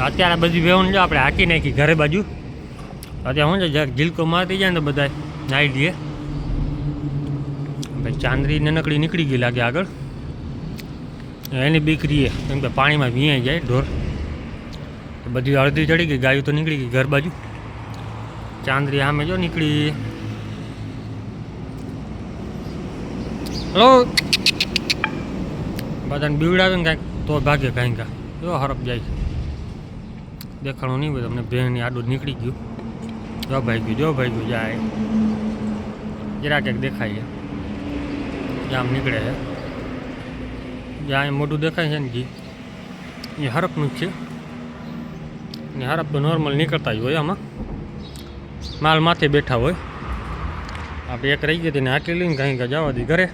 અત્યારે બધી વેવણ જો આપણે હાકી નાખી ઘરે બાજુ. અત્યારે શું છે જરાક ઝીલકો મારતી જાય ને બધા નાઈ દઈએ ભાઈ ચાંદરી નનકડી નીકળી ગઈ લાગે આગળ. એની બીક રહીએ કેમ કે પાણીમાં વીંયાઈ જાય ઢોર. બધી અડધી ચડી ગઈ, ગાયું તો નીકળી ગઈ ઘર બાજુ. ચાંદરી સામે જો નીકળી. હલો. બધાને બીવડાવે ને કાંઈક, તો ભાગે કાંઈ કાં જો હરપ જાય. દેખાણું નહીં હોય, તમને બેનની આડું નીકળી ગયું. જો ભાઈ ગયું જો ભાઈ ગયું જાય. જરા ક્યાંક દેખાય છે. આમ નીકળે છે. જ્યાં મોટું દેખાય છે ને જી, એ હરપનું જ છે. ને હરપ તો નોર્મલ નીકળતા જ હોય આમાં. માલ માથે બેઠા હોય. આપણે એક રહી ગઈ હતી ને આટલી લઈને કાંઈ જવા દી ઘરે.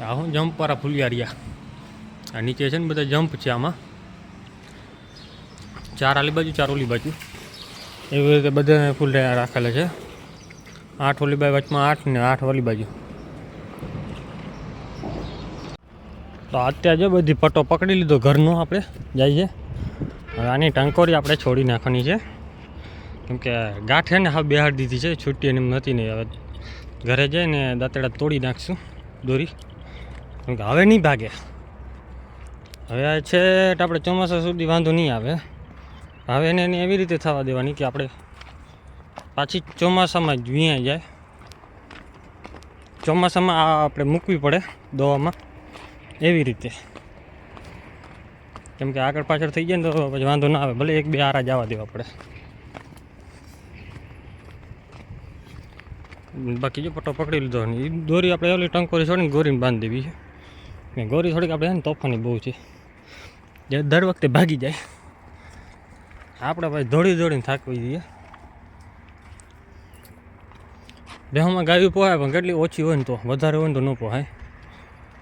આ હું જમ્પ ફૂલિયા ફૂલિયારિયા આ નીચે છે ને બધા જમ્પ છે આમાં. ચાર આલી બાજુ, ચાર ઓલી બાજુ. એવી રીતે બધા ફૂલ રાખેલા છે. આઠ ઓલી બાજુ, વચમાં આઠ ને આઠ ઓલી બાજુ. તો અત્યારે જો બધી પટ્ટો પકડી લીધો ઘરનો આપણે છે. હવે આની ટંકોરી આપણે છોડી નાખવાની છે. કેમકે ગાંઠે છે ને હા બેહાડી દીધી છે, છૂટી એમ નથી નહીં હવે ઘરે જઈને દાંતડા તોડી નાખશું, દોરી. કેમ કે હવે નહીં ભાગે. હવે આ છે આપણે ચોમાસા સુધી વાંધો નહીં આવે. હવે એને એને એવી રીતે થવા દેવાની કે આપણે પાછી ચોમાસામાં જ વીયા જાય. ચોમાસામાં આ આપણે મૂકવી પડે દવામાં એવી રીતે. કેમ કે આગળ પાછળ થઈ જાય ને તો પછી વાંધો ના આવે, ભલે એક બે આરા જવા દેવા પડે. બાકી જો પટ્ટો પકડી લીધો ને દોરી આપણે ઓલી ટંકોરી છોડીને ગોરીને બાંધી દેવી છે. ને ગોરી થોડીક આપણે છે ને તોફાની બહુ છે. જે દર વખતે ભાગી જાય. આપણે ભાઈ દોડી દોડીને થાકવી દઈએ બેહુમાં ગાયું પોહાય, પણ કેટલી ઓછી હોય ને તો, વધારે હોય ને તો ન પોહાય.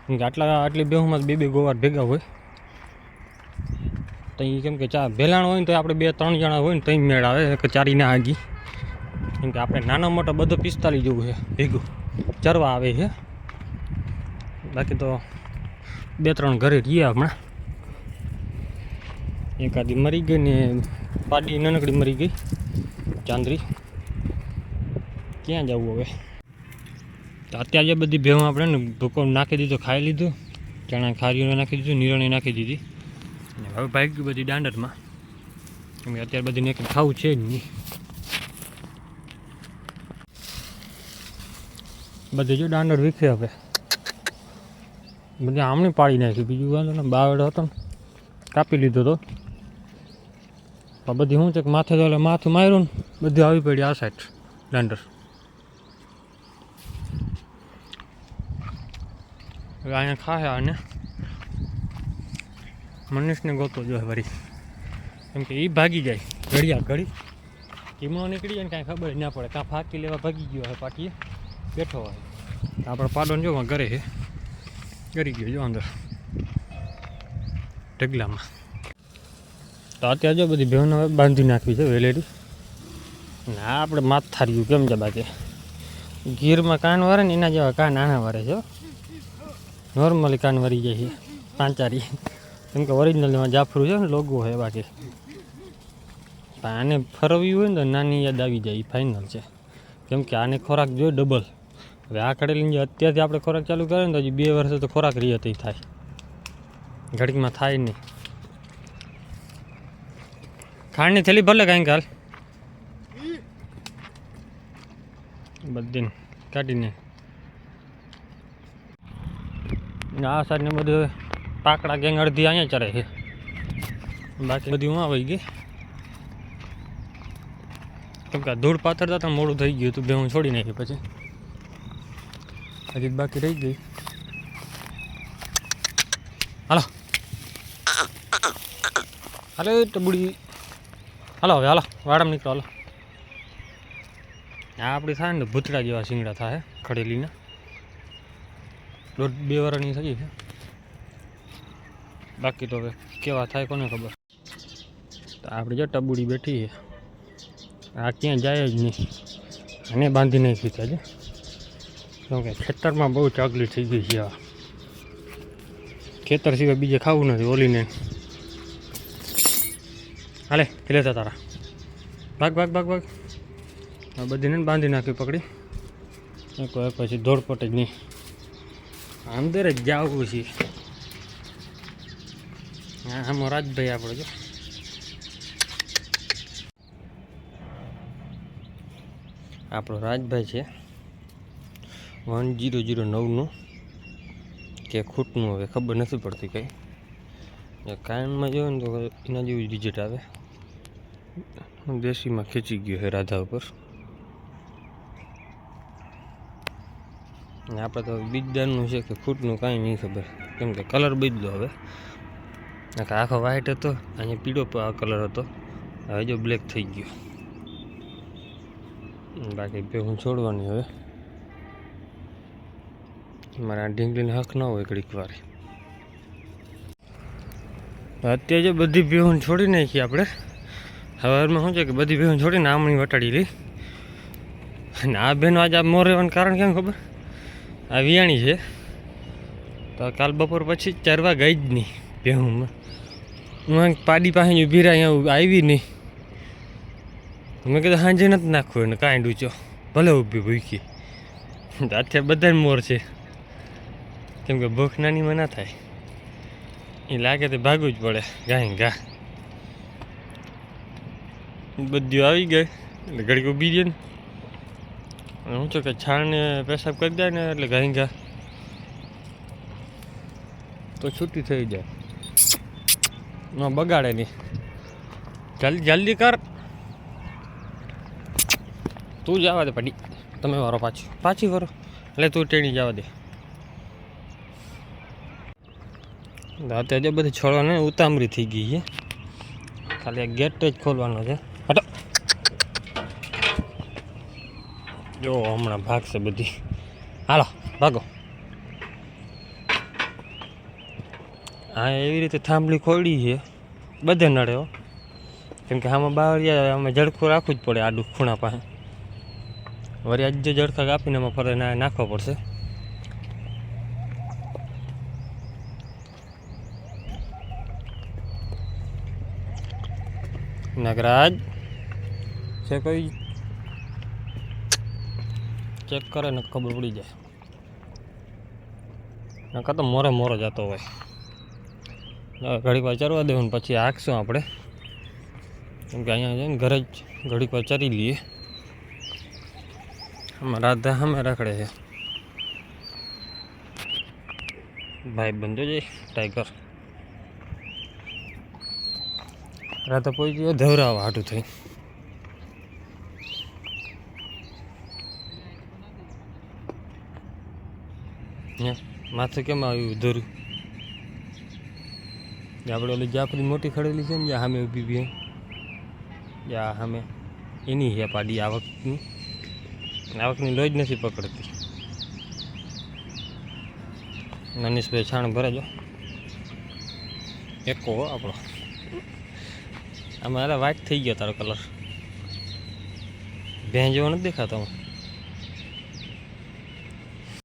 કેમ કે આટલા, આટલી બેહુમાં બે બે ગોવાર ભેગા હોય. તો એ કેમ કે ચા ભેલાણ હોય ને તો આપણે બે ત્રણ જણા હોય ને તો મેળ આવે, કે ચારીને આગી. કેમ કે આપણે નાના મોટો બધો પિસ્તાલીસ જેવું છે ભેગું. ચરવા આવે છે. બાકી તો બે ત્રણ ઘરે રહ્યા હમણાં. એકાદી મરી ગઈ ને પાડી નાનકડી મરી ગઈ, ચાંદરી. ક્યાં જવું હવે? અત્યારે બધી ભેવું આપણે ને ભૂકો નાખી દીધો, ખાઈ લીધું. ચણા ખારીઓ નાખી દીધું, નિરણે નાખી દીધી. અને હવે ભાઈ ગયું બધી દાંડરમાં કેમ અત્યારે બધી ને ખાવું છે જ નહીં. બધી જો દાંડર વીખે હવે. બધી આમણી પાડી નાખી. બીજું વાંધો ને બાવડો હતો કાપી લીધો તો. આ બધી શું છે કે માથે તો માથું માર્યું ને, બધી આવી પડી આ સાઈડ હવે અહીંયા ખાશે આને. મનીષને ગોતો જો વળી. કેમ કે એ ભાગી જાય. ઘડિયા ઘડી. ધીમો નીકળી જાય ને કાંઈ ખબર ના પડે. કાં ફાકી લેવા ભાગી ગયો હોય પાટીએ બેઠો હોય. આપણે પાડોને જો, ઘરે છે કરી ગયો, જો અંદર. ઢગલામાં. તો અત્યારે જો બધી બહેનો બાંધી નાખવી છે વેલેરી. ને આપણે માથાર્યું કેમ છે બાકી? ગીરમાં કાન વારે ને એના જેવા કાન નાના વારે છે નોર્મલી કાન વરી જાય છે, પાંચારી. કેમ કે ઓરિજિનલમાં જાફરું છે ને, લોગો છે બાકી. આને ફરવ્યું હોય ને તો નાની યાદ આવી જાય ફાઇનલ છે. કેમ કે આને ખોરાક જોઈએ ડબલ હવે આ કડેલીની જે અત્યારથી આપણે ખોરાક ચાલુ કરીએ ને તો હજી બે વર્ષે તો ખોરાક રહી થાય. ઘડીકમાં થાય નહીં. ખાંડની થેલી ભલે કાંઈ હાલ બધી કાઢીને. આ સાઈડને બધું પાકડા ગેંગ અડધી અહીંયા ચડે છે. બાકી બધી હું આવી ગઈ કેમ કે ધૂળ પાથરતા તો મોડું થઈ ગયું હતું બે હું છોડી નાખી પછી. હજી બાકી રહી ગઈ હાલો હાલો ટબુડી હાલો હવે હાલો વાડામાં નીકળો હાલો આ આપણી થાય ને ભૂતડા જેવા શીંગડા થાય ખડેલીના. દોઢ બે વારની થઈ છે. બાકી તો હવે કેવા થાય કોને ખબર. તો આપણે જો ટબુડી બેઠી છે. આ ક્યાં જાય જ નહીં. અને બાંધી નાખી છે કેમ કે ખેતરમાં બહુ ચાગલી થઈ ગઈ છે આ. ખેતર સિવાય બીજે ખાવું નથી ઓલીને. હાલે લેતા તારા. ભાગ ભાગ ભાગ ભાગ. આ બધીને બાંધી નાખી પકડી. એક પછી ધોળપટ જ નહીં. અંદર જ જાવું છે. હા હા રાજભાઈ આપણે જો. આપણો રાજભાઈ છે. વન જીરો જીરો નવનું કે ખૂટનું હવે ખબર નથી પડતી કંઈ. એ કાયમમાં જોયું ને તો એના જેવું જ રિઝલ્ટ આવે. દેશીમાં ખેંચી ગયો છે રાધા ઉપર. ને આપણે તો બીજદાનનું છે કે ખૂટનું કાંઈ નહીં ખબર. કેમ કે કલર બદલો હવે. આખો વ્હાઈટ હતો, અહીંયા પીળો કલર હતો. હવે જો બ્લેક થઈ ગયો. બાકી હું છોડવાની હવે. મારા ઢીંગલીને હક ન હોય ઘડીક વાર. અત્યારે જો બધી બેહું છોડી નાખી આપણે. સવારમાં શું છે કે બધી બેહું છોડીને આમણી વટાડી લઈ. અને આ બેનો આજે આ મોર રહેવાનું કારણ કેમ ખબર? આ વિયાણી છે. તો કાલ બપોર પછી ચરવા ગઈ જ નહીં બેહુંમાં હું પાડી પાસે ઊભી રહી અહીંયા આવી નહીં. મેં કીધું સાંજે નથી નાખવું એને, કાંઈ ડૂચો ભલે ઊભી ભૂકી અત્યારે બધા મોર છે. કેમ કે ભૂખ નાનીમાં ના થાય. એ લાગે તો ભાગવું જ પડે, ગાય ગા બધું આવી ગઈ, એટલે ઘડીક ઊભી રહી ને. હું છું કે છાણને પેશાબ કરી દે ને એટલે ગાય ગા તો છૂટી થઈ જાય. ન બગાડે નહીં. જલ્દી જલ્દી કર. તું જવા દે પડી. તમે વારો પાછી. પાછી વારો. એટલે તું ટેણી જવા દે. અત્યારે જો બધી છોડવાને ઉતામરી થઈ ગઈ છે. ખાલી આ ગેટ જ ખોલવાનો છે. હટો. જો હમણાં ભાગશે બધી. હાલો, ભાગો. હા, એવી રીતે થાંભલી ખોડી છે. બધે નડે હો. કેમ કે આમાં બાવરિયા અમે જડખું રાખવું જ પડે આડું ખૂણા પાસે. વળી આજ જડખા કાપીને એમાં ફરે નાખવો પડશે. નગરાજ છે કોઈ ચેક કરે ને ખબર પડી જાય નકા તો મોરે મોરો જતો હોય ઘડીક વાર ચરવા દેવું ને પછી હાંકશું આપણે કેમ કે અહીંયા જઈને ઘરે જ ઘડીક વાર ચરી લઈએ આમાં રાધા સામે રખડે છે ભાઈ બંધો જઈ ટાઈગર રાધા પહોંચી ધવરાવા હાટું થઈ. માથે કેમ આવ્યું ધોરું? આપણે ઓલી જાફરી મોટી ખડેલી છે ને જ્યાં સામે ઊભી બી જ્યાં સામે એની હે પાડી આવકની આવકની લોજ નથી પકડતી. મનીષભાઈ છાણ ભરાજો એકો આપણો. આમાં અરે વાઈટ થઈ ગયો તારો કલર ભેંજો નથી દેખાતો આમાં